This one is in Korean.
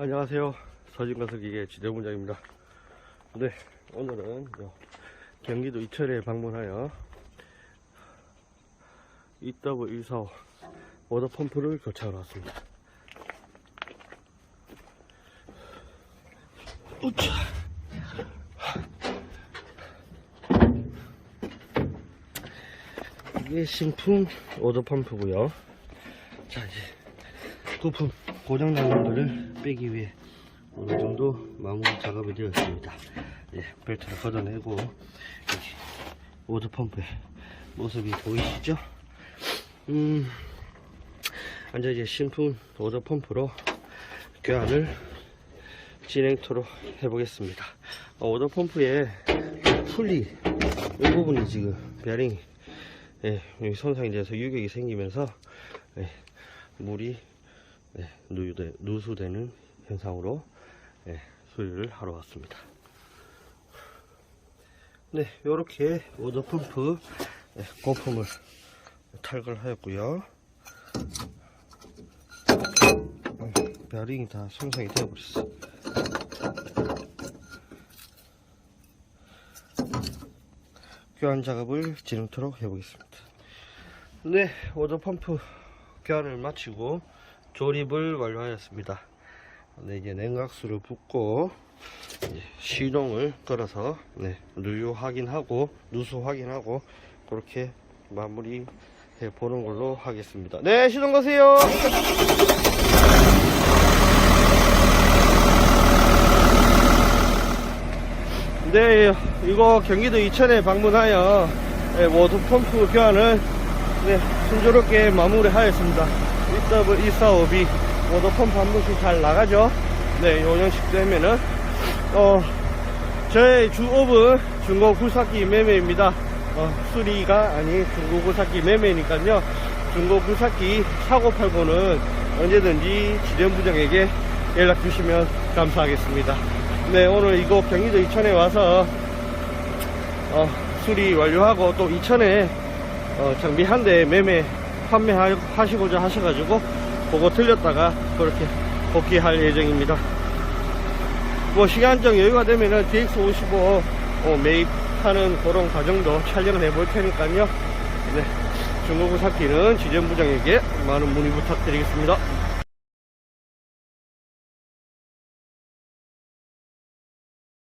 안녕하세요. 서진가석기계 지대문장입니다. 네, 오늘은 요 경기도 이철에 방문하여 EW145 워터펌프를 교체하러 왔습니다. 우차. 이게 신품 워터펌프고요. 자 이제 부품 고장난 것들을 빼기 위해 어느 정도 마무리 작업이 되어 있습니다. 예, 벨트를 걷어내고 여기 워터펌프의 모습이 보이시죠? 음, 이제 이제 신품 워터펌프로 교환을 진행토록 해보겠습니다. 어, 워터펌프의 풀리 이 부분이 지금 베어링 예, 여기 손상이 돼서 유격이 생기면서 예, 물이 네, 누유되, 누수되는 현상으로 네, 수리를 하러 왔습니다. 네, 이렇게 워터펌프 네, 고품을 탈거하였고요. 음, 베어링이 다 손상이 되어버렸어. 교환 작업을 진행토록 해보겠습니다. 네, 워터펌프 교환을 마치고 조립을 완료하였습니다. 네, 이제 냉각수를 붓고 이제 시동을 걸어서 네, 누유 확인하고 누수 확인하고 그렇게 마무리 해 보는 걸로 하겠습니다. 네, 시동 거세요. 네, 이거 경기도 이천에 방문하여 네, 워터펌프 교환을 네, 순조롭게 마무리하였습니다. EW245B 워터펌프 한 번씩 잘 나가죠. 네, 요년식 되면은 어 저의 주업은 중고 굴삭기 매매입니다. 어, 수리가 아닌 중고 굴삭기 매매니까요. 중고 굴삭기 사고 팔고는 언제든지 지련 부장에게 연락 주시면 감사하겠습니다. 네, 오늘 이곳 경기도 이천에 와서 어, 수리 완료하고 또 이천에 어, 장비 한 대 매매 판매하시고자 하셔가지고 보고 틀렸다가 그렇게 복귀할 예정입니다. 뭐 시간적 여유가 되면은 DX55 어, 매입하는 그런 과정도 촬영을 해볼 테니까요. 네, 중고구 삭기는 지전부장에게 많은 문의 부탁드리겠습니다.